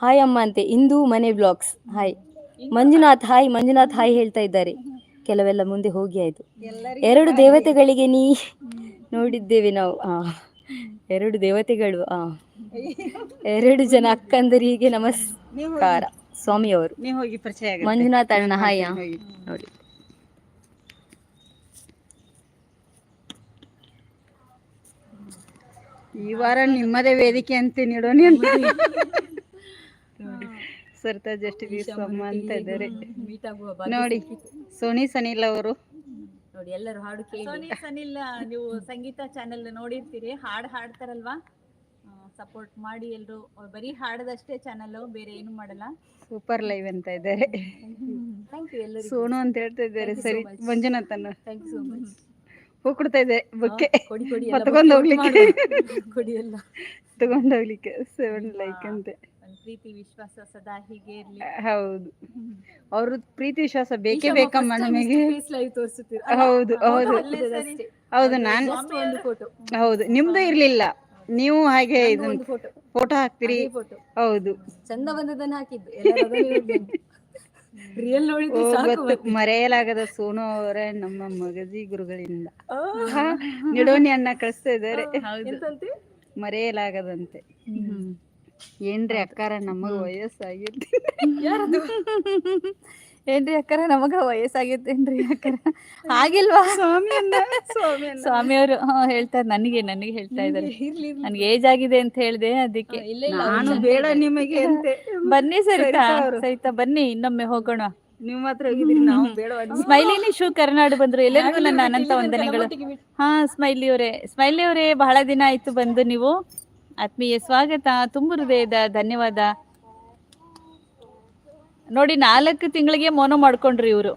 ಹಾಯ್ ಅಮ್ಮ ಅಂತೆ. ಇಂದು ಮನೆ blogs hi Manjunath hi Manjunath hi ಹೇಳ್ತಾ ಇದ್ದಾರೆ. ಕೆಲವೆಲ್ಲ ಮುಂದೆ ಹೋಗಿ ಆಯ್ತು. ಎರಡು ದೇವತೆಗಳಿಗೆ ನೀ ನೋಡಿದ್ದೇವೆ ನಾವು. ಆ ಎರಡು ದೇವತೆಗಳು ಆ. ಎರಡು ಜನ ಅಕ್ಕಂದರಿಗೆ ನಮಸ್ಕಾರ. ಸ್ವಾಮಿಯವರು. ಮಂಜುನಾಥ ಅಣ್ಣ ಹಾಯ. ನೋಡಿ. ಈ ವಾರ ನಿಮ್ಮದೇ ವೇದಿಕೆ ಅಂತ ನೀಡೋಣ ಅಂತ ಸರ್ತಾ ಜಸ್ಟ್ ಸ್ವಾಮ ಅಂತ ಇದ್ದಾರೆ ನೋಡಿ ಸೋನಿ ಸನಿಲ್ ಅವರು. ನೋಡಿ ಎಲ್ಲರೂ ಹಾಡು ಸೋನಿ ಸನಿಲ್ ನೀವು ಸಂಗೀತ ಚಾನೆಲ್ ನೋಡಿರ್ತೀರಿ ಹಾಡು ಹಾಡ್ತಾರಲ್ವಾ? ಸಪೋರ್ಟ್ ಮಾಡಿ ಎಲ್ರು. ಅವ್ರು ಬರೀ ಹಾಡದಷ್ಟೇ ಚಾನೆಲ್ ಬೇರೆ ಏನು ಮಾಡಲ್ಲ. ಸೂಪರ್ ಲೈವ್ ಅಂತ ಇದ್ದಾರೆ ಥ್ಯಾಂಕ್ ಯು ಎಲ್ಲರಿಗೂ. ಸೋನು ಅಂತ ಹೇಳ್ತಾ ಇದ್ದಾರೆ Thank you so ಸರಿ much. ಮಂಜುನಾಥ್ ಅನ್ನ ಥ್ಯಾಂಕ್ ಯು ಸೋ ಮಚ್ ಹೂ ಕೊಡ್ತಾ ಇದೆ ಬೊಕ್ಕೆ. ಕೊಡಿ ಕೊಡಿ ಹೊತ್ಕೊಂಡ್ ಹೋಗ್ಲಿಕ್ಕೆ ಕೊಡಿ ಎಲ್ಲ. ತಗೊಂಡ್ ಹೋಗ್ಲಿಕ್ಕೆ ಸೆವೆನ್ ಲೈಕ್ ಅಂತೆ. ಪ್ರೀತಿ ವಿಶ್ವಾಸ ಸದಾ ಹೀಗೆ ಇರ್ಲಿ. ಹೌದು. ಅವ್ರ ಪ್ರೀತಿ ವಿಶ್ವಾಸ ಬೇಕೇ ಬೇಕಮ್ಮ ನಮಗೆ. ಲೈವ್ ತೋರಿಸುತ್ತೀರ? ಹೌದು ಹೌದು. ಹೌದು ನಾನು ಒಂದು ಫೋಟೋ ಹೌದು ನಿಮ್ದು ಇರ್ಲಿಲ್ಲ. ನೀವು ಹಾಗೆ ಇದನ್ನ ಫೋಟೋ ಹಾಕ್ತೀರಿ. ಹೌದು. ಚಂದ ಬಂದದನ್ನ ಹಾಕಿದ್ದು. ರಿಯಲ್ ನೋಡಿದ್ರೆ ಸಾಕು ಮರೆಯಲಾಗದ ಸೋನು ಅವರೇ ನಮ್ಮ ಮಗಜಿ ಗುರುಗಳಿಂದ. ನಿಡೋಣಿ ಅಣ್ಣ ಕಳಿಸ್ತಾ ಇದ್ದಾರೆ. ಮರೆಯಲಾಗದಂತೆ. ಏನ್ರಿ ಅಕ್ಕಾರ ನಮಗ ವಯಸ್ಸಾಗಿತ್ತು ಯಾರದು? ಏನ್ರಿ ಅಕ್ಕಾರ ನಮಗ ವಯಸ್ಸಾಗೈತೇನ್ರಿ ಅಕ್ಕಾರ? ಆಗಿಲ್ವಾ? ಸ್ವಾಮಿ ಸ್ವಾಮಿ ಸ್ವಾಮಿಯವರು ಹೇಳ್ತಾರೆ ನನಗೆ ನನಗೆ ಹೇಳ್ತಾ ಇದ್ದಾರೆ. ನನ್ಗೆ ಏಜ್ ಆಗಿದೆ ಅಂತ ಹೇಳ್ದೆ ಅದಕ್ಕೆ. ನಾನು ಬೇಡ ನಿಮಗೆ ಬನ್ನಿ ಸರಿತಾ ಸಹಿತ ಅವ್ರು. ಬನ್ನಿ ಇನ್ನೊಮ್ಮೆ ಹೋಗೋಣ. ನೀವು ಮಾತ್ರ ಸ್ಮೈಲಿನಿ ಶೂ ಕರ್ನಾಡು ಬಂದ್ರು ಎಲ್ಲರಿಗೂ ನನ್ನ ಅನಂತ ವಂದನೆಗಳು. ಹಾ ಸ್ಮೈಲಿ ಅವರೇ ಸ್ಮೈಲಿ ಅವರೇ ಬಹಳ ದಿನ ಆಯ್ತು ಬಂದು ನೀವು. ಆತ್ಮೀಯ ಸ್ವಾಗತ ತುಂಬು ಹೃದಯದ ಧನ್ಯವಾದ. ನೋಡಿ ನಾಲ್ಕು ತಿಂಗಳಿಗೆ ಮೋನೋ ಮಾಡ್ಕೊಂಡ್ರಿ ಇವರು.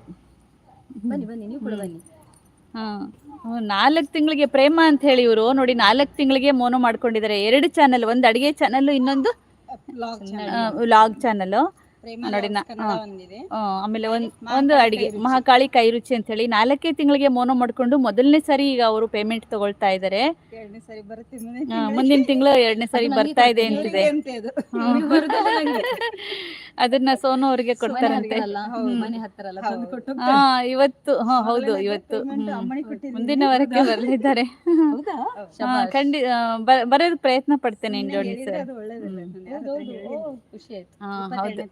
ನಾಲ್ಕು ತಿಂಗಳಿಗೆ ಪ್ರೇಮ ಅಂತ ಹೇಳಿ ಇವರು. ನೋಡಿ ನಾಲ್ಕು ತಿಂಗಳಿಗೆ ಮೋನೋ ಮಾಡ್ಕೊಂಡಿದ್ದಾರೆ. ಎರಡು ಚಾನಲ್ ಒಂದು ಅಡಿಗೆ ಚಾನಲ್ ಇನ್ನೊಂದು ಲಾಗ್ ಚಾನಲ್ ನೋಡಿ ನಾ- ಹಾ. ಒಂದಿದೆ. ಆಮೇಲೆ ಒಂದ್ ಒಂದು ಅಡಿಗೆ ಮಹಾಕಾಳಿ ಕೈ ರುಚಿ ಅಂತ ಹೇಳಿ ನಾಲ್ಕೇ ತಿಂಗಳಿಗೆ ಮೋನೋ ಮಾಡ್ಕೊಂಡು ಮೊದಲನೇ ಸರಿ ಈಗ ಅವರು ಪೇಮೆಂಟ್ ತಗೊಳ್ತಾ ಇದ್ದಾರೆ ಎರಡನೇ ಸರಿ ಬರುತ್ತೆ ಆ, ಮುಂದಿನ ತಿಂಗಳು ಎರಡನೇ ಸರಿ ಬರ್ತಾ ಇದೆ ಅಂತಿದೆ. ಅದು. ಅದನ್ನ ಸೋನು ಅವ್ರಿಗೆ ಕೊಡ್ತಾರಂತೆ. ಹಾ ಇವತ್ತು ಹಾ ಹೌದು ಇವತ್ತು. ಮುಂದಿನ ವಾರಕ್ಕೆ ಬರಲಿದ್ದಾರೆ. ಹೌದಾ? ಖಂಡಿ ಬರೋದ್ ಪ್ರಯತ್ನ ಪಡ್ತೇನೆ ಇಂಡೋಣಿ ಸರ್. ಹಾ ಹೌದು.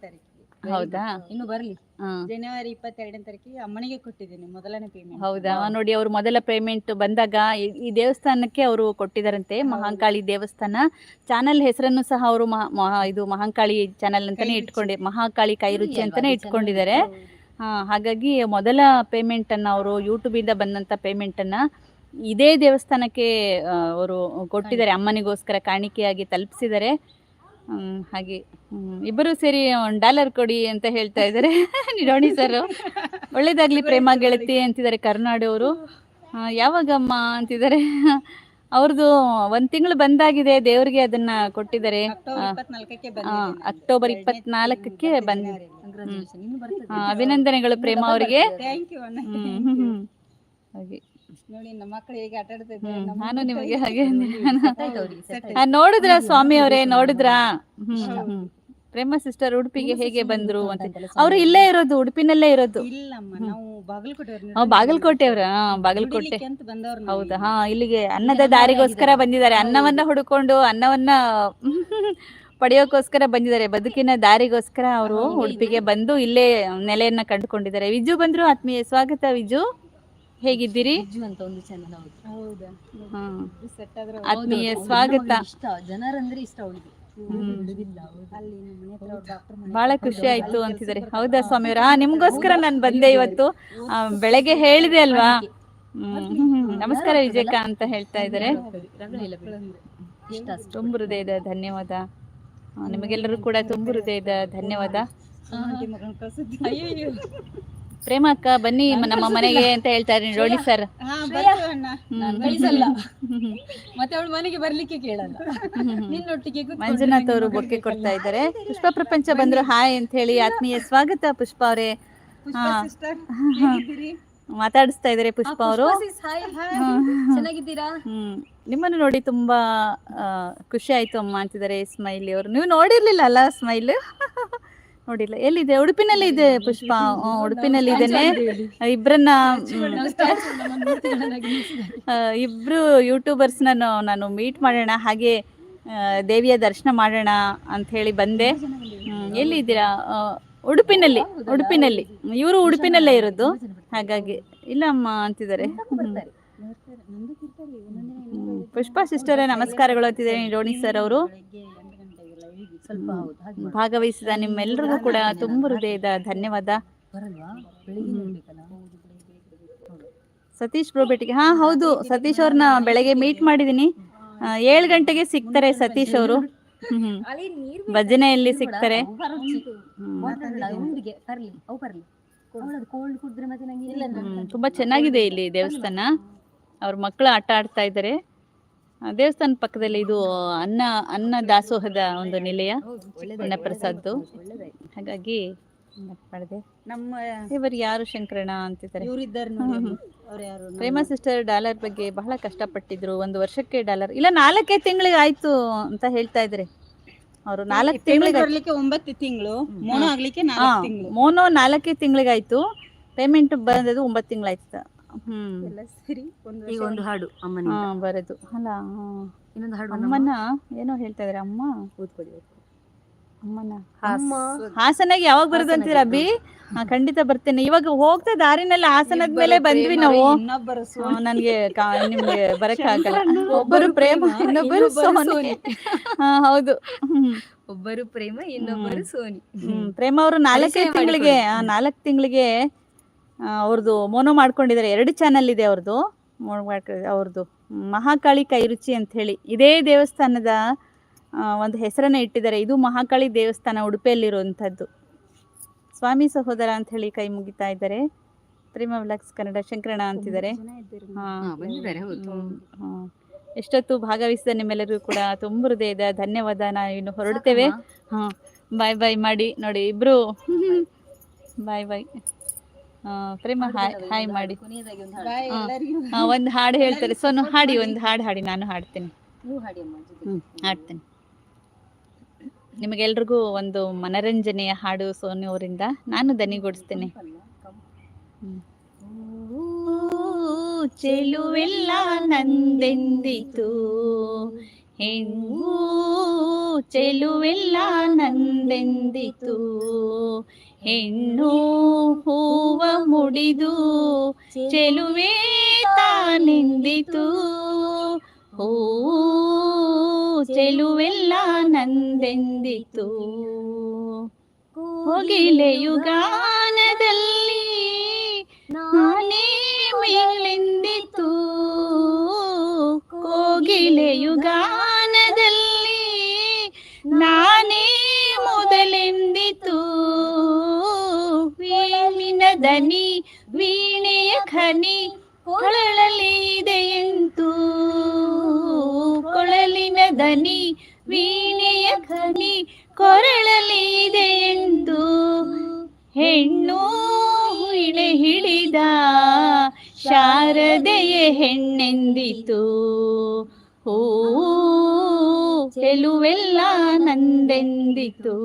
ಹೌದಾ? ಇನ್ನು ಬರ್ಲಿ. ಜನವರಿ ಇಪ್ಪತ್ತೆರಡನೇ ತಾರೀಕಿಗೆ ಅಮ್ಮನಿಗೆ ಕೊಟ್ಟಿದ್ದೀನಿ ಮೊದಲನೇ ಪೇಮೆಂಟ್ ಹೌದಾ? ನೋಡಿ ಅವ್ರು ಮೊದಲ ಪೇಮೆಂಟ್ ಬಂದಾಗ ಈ- ಈ ದೇವಸ್ಥಾನಕ್ಕೆ ಅವರು ಕೊಟ್ಟಿದ್ದಾರಂತೆ ಮಹಾಂಕಾಳಿ ದೇವಸ್ಥಾನ. ಚಾನಲ್ ಹೆಸರನ್ನು ಸಹ ಅವರು ಇದು ಮಹಾಂಕಾಳಿ ಚಾನಲ್ ಅಂತಾನೆ ಇಟ್ಕೊಂಡಿ ಮಹಾಕಾಳಿ ಕೈ ರುಚಿ ಅಂತಾನೆ ಇಟ್ಕೊಂಡಿದ್ದಾರೆ. ಹಾ ಹಾಗಾಗಿ ಮೊದಲ ಪೇಮೆಂಟ್ ಅನ್ನ ಅವರು ಯೂಟ್ಯೂಬ್ ಇಂದ ಬಂದಂತ ಪೇಮೆಂಟ್ ಅನ್ನ ಇದೇ ದೇವಸ್ಥಾನಕ್ಕೆ ಅವರು ಕೊಟ್ಟಿದ್ದಾರೆ. ಅಮ್ಮನಿಗೋಸ್ಕರ ಕಾಣಿಕೆಯಾಗಿ ತಲುಪಿಸಿದ್ದಾರೆ. ಹಾಗೆ. ಹ್ಮ್, ಇಬ್ಬರು ಸೇರಿ ಒಂದು ಡಾಲರ್ ಕೊಡಿ ಅಂತ ಹೇಳ್ತಾ ಇದ್ದಾರೆ. ನಿರೋಣಿ ಸರ್. ಒಳ್ಳೇದಾಗ್ಲಿ ಪ್ರೇಮ ಗೆಳತಿ ಅಂತಿದ್ದಾರೆ ಕರ್ನಾಡು ಅವರು. ಯಾವಾಗಮ್ಮ ಅಂತಿದ್ದಾರೆ? ಅವ್ರದ್ದು ಒಂದ್ ತಿಂಗಳು ಬಂದಾಗಿದೆ ದೇವ್ರಿಗೆ ಅದನ್ನ ಕೊಟ್ಟಿದ್ದಾರೆ. ಅಕ್ಟೋಬರ್ ಇಪ್ಪತ್ನಾಲ್ಕಕ್ಕೆ ಬಂದ ಅಭಿನಂದನೆಗಳು ಪ್ರೇಮ ಅವರಿಗೆ. ಥ್ಯಾಂಕ್ ಯು ಹ್ಮ್, ಹ್ಮ್, ಹ್ಮ್. ಹಾಗೆ. ನೋಡಿ ನಮ್ಮ ಮಕ್ಕಳು ಹೇಗೆ ಆಟ ನಾನು ನಿಮಗೆ ಹೇಗೆ ನೋಡಿದ್ರಾ ಸ್ವಾಮಿ ಅವರೇ ನೋಡಿದ್ರ? ಹ್ಮ್ ಪ್ರೇಮ ಸಿಸ್ಟರ್ ಉಡುಪಿಗೆ ಹೇಗೆ ಬಂದ್ರು ಅಂತ ಅವ್ರು ಇಲ್ಲೇ ಇರೋದು ಉಡುಪಿನಲ್ಲೇ ಇರೋದು. ನಾವು ಬಾಗಲಕೋಟೆ. ಅವ್ರ ಬಾಗಲಕೋಟೆ ಹೌದಾ? ಹಾ ಇಲ್ಲಿಗೆ ಅನ್ನದ ದಾರಿಗೋಸ್ಕರ ಬಂದಿದ್ದಾರೆ. ಅನ್ನವನ್ನ ಹುಡುಕೊಂಡು ಅನ್ನವನ್ನ ಪಡೆಯೋಕೋಸ್ಕರ ಬಂದಿದ್ದಾರೆ. ಬದುಕಿನ ದಾರಿಗೋಸ್ಕರ ಅವರು ಉಡುಪಿಗೆ ಬಂದು ಇಲ್ಲೇ ನೆಲೆಯನ್ನ ಕಂಡುಕೊಂಡಿದ್ದಾರೆ. ವಿಜು ಬಂದ್ರು ಆತ್ಮೀಯ. ಸ್ವಾಗತ ವಿಜು. ಹೇಗಿದ್ದೀರಿ? ಬಿಜ್ಜು ಅಂತ ಒಂದು ಚಾನಲ್ ಹೌದು. ಹೌದಾ? ಸೆಟ್ ಆದ್ರೆ ಆತ್ಮೀಯ ಸ್ವಾಗತ. ಇಷ್ಟ. ಜನರಂದ್ರೆ ಇಷ್ಟ ಅವಳಿಗೆ ಅವ್ರ. ಬಹಳ ಖುಷಿ ಆಯ್ತು ಅಂತಿದ್ದಾರೆ. ಹೌದಾ ಸ್ವಾಮಿಯವರ? ಹಾ ನಿಮ್ಗೋಸ್ಕರ ನಾನು ಬಂದೆ ಇವತ್ತು. ಬೆಳಗ್ಗೆ ಹೇಳಿದೆ ಅಲ್ವಾ. ನಮಸ್ಕಾರ ವಿಜಯಕ ಅಂತ ಹೇಳ್ತಾ ಇದಾರೆ ತುಂಬ ಇಷ್ಟ ಅಷ್ಟೇ. ತುಂಬು ಹೃದಯದ ಧನ್ಯವಾದ. ನಿಮಗೆಲ್ಲರೂ ಕೂಡ ತುಂಬ ಹೃದಯದ ಧನ್ಯವಾದ. ಪ್ರೇಮ ಅಕ್ಕ ಬನ್ನಿ ನಮ್ಮ ಮನೆಗೆ ಅಂತ ಹೇಳ್ತಾರೆ ರೋಣಿ ಸರ್. ಹಾ ಬರ್ತೀವಿ ಅಣ್ಣ. ನಾನ್ ಕಳಿಸಲ್ಲ ಮತ್ತೆ ಅವಳು ಮನೆಗೆ ಬರ್ಲಿಕ್ಕೆ ಕೇಳಲ್ಲ. ನಿನ್ನೊಟ್ಟಿಗೆ ಕೂತ್ಕೊಂಡು ಮಂಜುನಾಥ್ ಅವರು ಬೊಕ್ಕೆ ಕೊಡ್ತಾ ಇದ್ದಾರೆ. ಪುಷ್ಪ ಪ್ರಪಂಚ ಬಂದ್ರು ಹಾಯ್ ಅಂತ ಹೇಳಿ ಆತ್ಮೀಯ ಸ್ವಾಗತ ಪುಷ್ಪ ಅವರೇ. ಪುಷ್ಪ ಸಿಸ್ಟರ್ ಹೇಗಿದ್ದೀರಿ? ಮಾತಾಡಿಸ್ತಾ ಇದಾರೆ ಪುಷ್ಪ ಅವರು. ಚೆನ್ನಾಗಿದ್ದೀರಾ? ಹ್ಮ್. ನಿಮ್ಮನ್ನು ನೋಡಿ ತುಂಬಾ ಆ, ಖುಷಿ ಆಯ್ತು ಅಮ್ಮ ಅಂತಿದ್ದಾರೆ ಸ್ಮೈಲಿ ಅವರು. ನೀವು ನೋಡಿರ್ಲಿಲ್ಲ ಅಲ್ಲ ಸ್ಮೈಲ್? ನೋಡಿಲ್ಲ. ಎಲ್ಲಿದೆ? ಉಡುಪಿನಲ್ಲಿ ಇದೆ ಪುಷ್ಪ. ಉಡುಪಿನಲ್ಲಿ ಇದ್ದೇನೆ. ಹ್ಮ್, ಆ, ಇಬ್ರು ಯೂಟ್ಯೂಬರ್ಸ್ ನಾನು ನಾನು ಮೀಟ್ ಮಾಡೋಣ. ಹಾಗೆ ದೇವಿಯ ದರ್ಶನ ಮಾಡೋಣ ಅಂತ ಹೇಳಿ ಬಂದೆ. ಎಲ್ಲಿ ಎಲ್ಲಿದ್ದೀರಾ? ಉಡುಪಿನಲ್ಲಿ. ಉಡುಪಿನಲ್ಲಿ. ಇವರು ಉಡುಪಿನಲ್ಲೇ ಇರೋದು. ಹಾಗಾಗಿ ಇಲ್ಲ ಅಮ್ಮ ಅಂತಿದ್ದಾರೆ. ಪುಷ್ಪಾ ಸಿಸ್ಟರ್ ನಮಸ್ಕಾರಗಳು ಅಂತಿದ್ದಾರೆ ರೋಣಿ ಸರ್ ಅವರು ಬೆಳಗ್ಗೆ ಎಂಟು ಗಂಟೆಗೆಲ್ಲ ಹೇಳಿ ಸ್ವಲ್ಪ ಹೌದು ಹಾಗೆ ಮಾಡು. ಭಾಗವಹಿಸಿದ ನಿಮ್ಮೆಲ್ಲರಿಗೂ ಕೂಡ ತುಂಬ ಹೃದಯದ ಧನ್ಯವಾದ. ಸತೀಶ್ ಬ್ರೋ ಭೇಟಿಗೆ. ಹಾ ಹೌದು. ಸತೀಶ್ ಅವ್ರನ್ನ ಬೆಳಗ್ಗೆ ಮೀಟ್ ಮಾಡಿದೀನಿ. ಏಳು ಗಂಟೆಗೆ ಸಿಗ್ತಾರೆ ಸತೀಶ್ ಅವರು. ಭಜನೆಯಲ್ಲಿ ಸಿಗ್ತಾರೆ? ತುಂಬಾ ಚೆನ್ನಾಗಿದೆ ಇಲ್ಲಿ ದೇವಸ್ಥಾನ. ಅವ್ರ ಮಕ್ಕಳು ಆಟ ಆಡ್ತಾ ಇದ್ದಾರೆ ದೇವಸ್ಥಾನ ಪಕ್ಕದಲ್ಲಿ ಇದು ಅನ್ನ ಅನ್ನ ದಾಸೋಹದ ಒಂದು ನಿಲಯ ಅನ್ನಪ್ರಸಾದ್ದು ಹಾಗಾಗಿ ನೆನ್ಪ್ ನಮ್ಮ ಇವರು ಯಾರು ಶಂಕರಣ ಅಂತಿದ್ದಾರೆ? ಪ್ರೇಮ ಸಿಸ್ಟರ್ ಡಾಲರ್ ಬಗ್ಗೆ ಬಹಳ ಕಷ್ಟಪಟ್ಟಿದ್ರು. ಒಂದು ವರ್ಷಕ್ಕೆ ಡಾಲರ್ ಇಲ್ಲ ನಾಲ್ಕೇ ತಿಂಗಳಿಗೆ ಆಯ್ತು ಅಂತ ಹೇಳ್ತಾ ಇದ್ರೆ ಅವರು ನಾಲ್ಕು ತಿಂಗಳಿಗೆ ಬರ್ಲಿಕ್ಕೆ ಒಂಬತ್ತು ತಿಂಗಳು ಮೋನೋ ಆಗ್ಲಿಕ್ಕೆ ಮೋನೋ ನಾಲ್ಕೇ ತಿಂಗಳಿಗಾಯ್ತು ಪೇಮೆಂಟ್ ಬಂದದ್ದು ಒಂಬತ್ತು ತಿಂಗಳಾಯ್ತು ಎಲ್ಲ ಸೇರಿ ಒಂದು ಈಗ ಒಂದು ಹಾಡು ಅಮ್ಮನ ಹಾ ಬರೋದು. ಅಲ್ಲ ಇನ್ನೊಂದು ಹಾಡು ಅಮ್ಮನ ಏನೋ ಹೇಳ್ತಾ ಇದಾರೆ ಅಮ್ಮ? ಓದ್ಕೊಳ್ಳಿ ಅಮ್ಮನ. ಅಮ್ಮ ಹಾಸನಾಗಿ ಯಾವಾಗ ಬರೋದು ಅಂತೀರ ಅಭಿ? ಹಾ, ಖಂಡಿತ ಬರ್ತೇನೆ. ಇವಾಗ ಹೋಗ್ತಾ ದಾರಿನಲ್ಲಿ ಹಾಸನದ ಮೇಲೆ ಬಂದ್ವಿ ನಾವು. ನನ್ಗೆ ಕಾ- ನಿಮ್ಗೆ ಬರಕ್ ಆಗಲ್ಲ. ಒಬ್ಬರು ಪ್ರೇಮ ಇನ್ನೊಬ್ಬರು ಸೋನಿ. ಹಾ ಹೌದು. ಒಬ್ಬರು ಪ್ರೇಮ ಇನ್ನೊಬ್ಬರು ಸೋನಿ. ಹ್ಮ್ ಪ್ರೇಮ ಅವರು ನಾಲ್ಕೇ ತಿಂಗಳಿಗೆ ನಾಲ್ಕು ತಿಂಗಳಿಗೆ ಅವ್ರದ್ದು ಮೋನೋ ಮಾಡ್ಕೊಂಡಿದ್ದಾರೆ ಎರಡು ಚಾನಲ್ ಇದೆ ಅವ್ರದ್ದು ಅವ್ರದ್ದು ಮಹಾಕಾಳಿ ಕೈರುಚಿ ಅಂತ ಹೇಳಿ. ಇದೇ ದೇವಸ್ಥಾನದ ಒಂದು ಹೆಸರನ್ನ ಇಟ್ಟಿದ್ದಾರೆ. ಇದು ಮಹಾಕಾಳಿ ದೇವಸ್ಥಾನ ಉಡುಪಿಯಲ್ಲಿರುವಂಥದ್ದು. ಸ್ವಾಮಿ ಸಹೋದರ ಅಂತ ಹೇಳಿ ಕೈ ಮುಗಿತಾ ಇದ್ದಾರೆ. ಪ್ರೇಮ ವ್ಲಾಗ್ಸ್ ಕನ್ನಡ ಶಂಕರಣ ಅಂತಿದ್ದಾರೆ. ಹಾ. ಬಂದಿದ್ದಾರೆ ಹೌದು. ಹ್ಮ್, ಹ್ಮ್. ಎಷ್ಟೊತ್ತು ಭಾಗವಹಿಸಿದ ನಿಮ್ಮೆಲ್ಲರಿಗೂ ಕೂಡ ತುಂಬ ಹೃದಯದ ಧನ್ಯವಾದ. ನಾವು ಇನ್ನು ಹೊರಡ್ತೇವೆ. ಹಾ ಬಾಯ್ ಬಾಯ್ ಮಾಡಿ ನೋಡಿ ಇಬ್ರು. ಬಾಯ್ ಬಾಯ್. ಪ್ರೇಮ ಹಾಯ್ ಹಾಯ್ ಮಾಡಿ. ಒಂದು ಹಾಡು. ಬಾಯ್ ಎಲ್ಲರಿಗೂ. ಒಂದು ಹಾಡು ಹೇಳ್ತಾರೆ. ಸೋನು ಹಾಡಿ ಒಂದು ಹಾಡು ಹಾಡಿ ನಾನು ಹಾಡ್ತೇನೆ. ಹಾಡ್ತೇನೆ. ನಿಮಗೆಲ್ರಿಗೂ ಒಂದು ಮನರಂಜನೆಯ ಹಾಡು ಸೋನು ಅವರಿಂದ. ನಾನು ದನಿಗೊಡಿಸ್ತೇನೆ ಚೆಲುವೆಲ್ಲ ನಂದೆಂದಿತು. ಹೆಣ್ಣು ಚೆಲುವೆಲ್ಲ ನಂದೆಂದಿತು. ಹೆಣ್ಣು ಹೂವ ಮುಡಿದು ಚೆಲುವೆ ತಾನೆಂದಿತು? ಹೂ ಚೆಲುವೆಲ್ಲ ನಂದೆಂದಿತು? ಹೊಗಿಲೆಯುಗಾನದಲ್ಲಿ ನಾನೇ ಮೇಲೆಂದಿತು? ಕೋಗಿಲೆಯುಗಾನದಲ್ಲಿ ನಾನೇ ಮೊದಲೆಂದಿತು? ದನಿ ವೀಣೆಯ ಖನಿ ಕೊಳಲಲ್ಲಿ ಇದೆಯಂತೂ ಕೊಳಲಿನ ದನಿ ವೀಣೆಯ ಖನಿ ಕೊರಳಲ್ಲಿ ಇದೆಯಂತೂ ಹೆಣ್ಣು ಇಳೆ ಹಿಡಿದ ಶಾರದೆಯ ಹೆಣ್ಣೆಂದಿತು. ಓ ಚೆಲುವೆಲ್ಲ ನಂದೆಂದಿತು.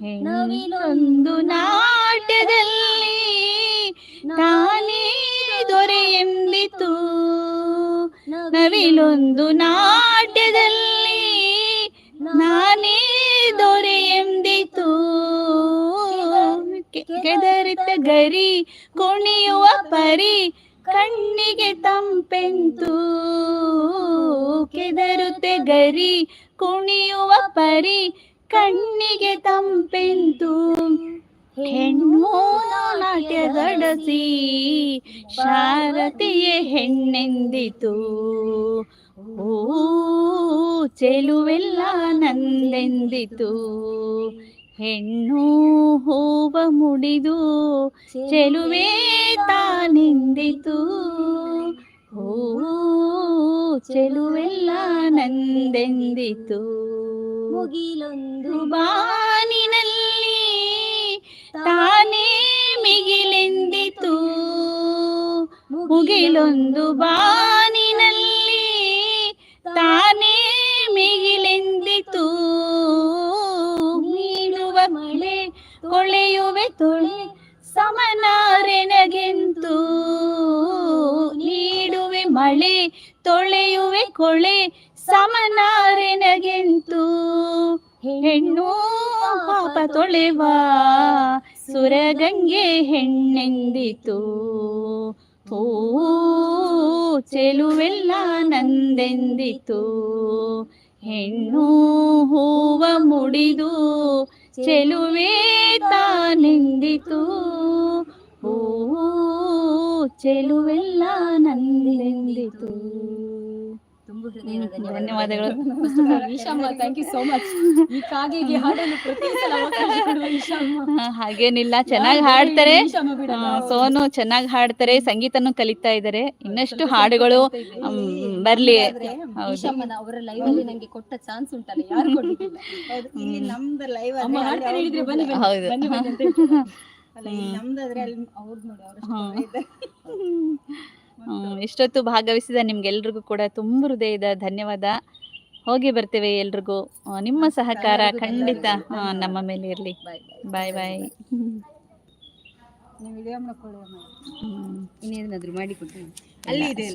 ಹೆಣ್ಣೊಂದು ನಾಟ್ಯದಲ್ಲಿ ದೊರೆ ಎಂದಿತು ನವಿಲೊಂದು ನಾಟ್ಯದಲ್ಲಿ ನಾನೇ ದೊರೆ ಎಂದಿತು ಕೆ- ಕೆದರಿತ ಗರಿ ಕುಣಿಯುವ ಪರಿ ಕಣ್ಣಿಗೆ ತಂಪೆಂತು. ಕೆದರುತ್ತೆ ಗರಿ ಕುಣಿಯುವ ಪರಿ ಕಣ್ಣಿಗೆ ತಂಪೆಂತು ಹೆಣ್ಣು ನಾಟ್ಯದಡಸಿ ಶಾರತಿಯೇ ಹೆಣ್ಣೆಂದಿತು. ಓ ಚೆಲುವೆಲ್ಲ ನಂದೆಂದಿತು. ಹೆಣ್ಣು ಹೂವ ಮುಡಿದು ಚೆಲುವೆ ತಾನೆಂದಿತು. ಓ ಚೆಲುವೆಲ್ಲ ನಂದೆಂದಿತು. ಮುಗಿಲೊಂದು ಬಾನಿನಲ್ಲಿ ತಾನೇ ಮಿಗಿಲೆಂದಿತು. ಮುಗಿಲೊಂದು ಬಾನಿನಲ್ಲಿ ತಾನೇ ಮಿಗಿಲೆಂದಿತು. ನೀಡುವ ಮಳೆ ಕೊಳೆಯುವೆ ತೊಳೆ ಸಮನಾರೆನಗೆಂತು ನೀಡುವೆ ಮಳೆ ತೊಳೆಯುವೆ ಕೊಳೆ ಸಮನಾರೆನಗೆಂತು ಹೆಣ್ಣು ಪಾಪ ತೊಳೆವ, ಸುರಗಂಗೆ ಹೆಣ್ಣೆಂದಿತು. ಓ ಚೆಲುವೆಲ್ಲ ನಂದೆಂದಿತು. ಹೆಣ್ಣು ಹೂವ ಮುಡಿದು ಚೆಲುವೆ ತಾನೆಂದಿತು. ಓ ಚೆಲುವೆಲ್ಲ ನಂದೆಂದಿತು. ತುಂಬಾ ಹೃದಯದ ಧನ್ಯವಾದಗಳು. Ishamma thank you so much ಈ ಕಾಗೆಗೆ ಹಾಡಲು ಪ್ರತಿ ಸಲ ಅವಕಾಶ ಕೊಡುವ ಈಶಮ್ಮ ಹಾಗೇನಿಲ್ಲ. ಚೆನ್ನಾಗಿ ಹಾಡ್ತಾರೆ. ಸೋನು ಚೆನ್ನಾಗಿ ಹಾಡ್ತಾರೆ. ಸಂಗೀತನು ಕಲಿತಾ ಇದ್ದಾರೆ ಇನ್ನಷ್ಟು ಹಾಡುಗಳು ಬರ್ಲಿ. ಹೌದು. ಅವರ ಲೈವ್ ಅಲ್ಲಿ ನಂಗೆ ಕೊಟ್ಟ ಚಾನ್ಸ್ ಉಂಟಲ್ಲ? ಯಾರು ಕೊಡ್ಲಿಕ್ಕಿಲ್ಲ? ಇಲ್ಲಿ ನಮ್ದು ಲೈವ್ ಅಮ್ಮ ಹಾಡ್ತಾರೆ ಹೇಳಿದ್ರೆ ಬನ್ನಿ ಬನ್ನಿ. ಹೌದು. ಬನ್ನಿ ಬನ್ನಿ ಅಂತ ಅಲ್ಲ ನಮ್ದಾದ್ರೆ ಅಲ್ಲಿ ಅವ್ರದ್ ನೋಡಿ ಅವ್ರ ಇಷ್ಟೊತ್ತು ಭಾಗವಹಿಸಿದ ನಿಮ್ಗೆಲ್ರಿಗೂ ಕೂಡ ತುಂಬ ಹೃದಯದ ಧನ್ಯವಾದ. ಹೋಗಿ ಬರ್ತೇವೆ ಎಲ್ರಿಗೂ. ನಿಮ್ಮ ಸಹಕಾರ ಖಂಡಿತ ನಮ್ಮ ಮೇಲೆ ಇರಲಿ. ಬಾಯ್ ಬಾಯ್. ಅಲ್ಲಿ ಇದೆ